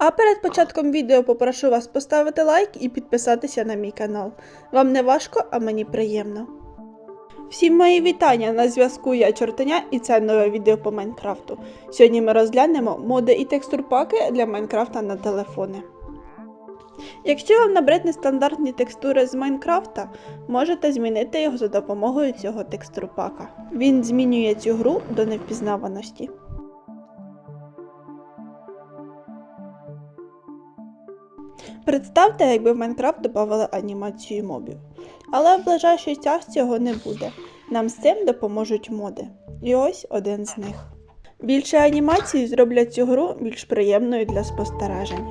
А перед початком відео попрошу вас поставити лайк і підписатися на мій канал. Вам не важко, а мені приємно. Всім мої вітання! На зв'язку я Чортаня і це нове відео по Майнкрафту. Сьогодні ми розглянемо моди і текстурпаки для Майнкрафта на телефони. Якщо вам набридне стандартні текстури з Майнкрафта, можете змінити його за допомогою цього текстурпака. Він змінює цю гру до невпізнаваності. Представте, якби в Майнкрафт додавали анімацію мобів. Але в ближайший час цього не буде. Нам з цим допоможуть моди. І ось один з них. Більше анімацій зроблять цю гру більш приємною для спостережень.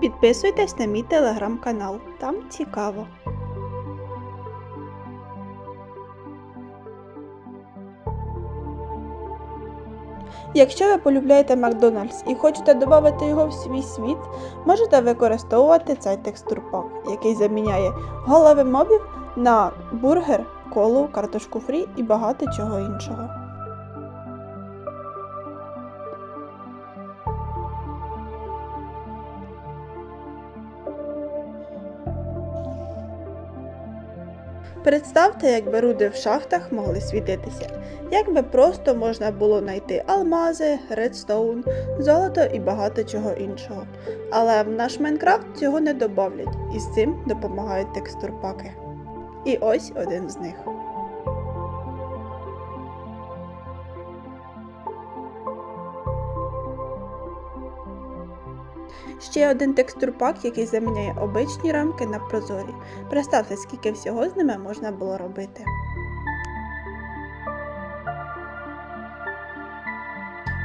Підписуйтесь на мій телеграм-канал, там цікаво. Якщо ви полюбляєте Макдональдс і хочете додати його в свій світ, можете використовувати цей текстурпак, який заміняє голови мобів на бургер, колу, картошку фрі і багато чого іншого. Представте, якби руди в шахтах могли світитися, якби просто можна було знайти алмази, редстоун, золото і багато чого іншого. Але в наш Майнкрафт цього не добавлять, і з цим допомагають текстурпаки. І ось один з них. Ще один текстурпак, який заміняє обичні рамки на прозорі. Представте, скільки всього з ними можна було робити.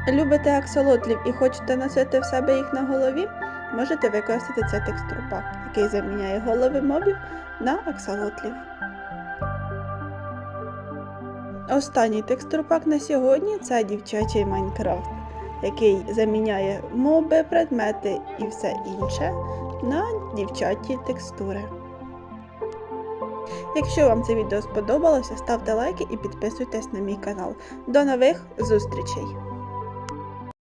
Любите аксолотлів і хочете носити в себе їх на голові? Можете використати цей текстурпак, який заміняє голови мобів на аксолотлів. Останній текстурпак на сьогодні це дівчачий Майнкрафт, який заміняє моби, предмети і все інше на дівчаті текстури. Якщо вам це відео сподобалося, ставте лайки і підписуйтесь на мій канал. До нових зустрічей!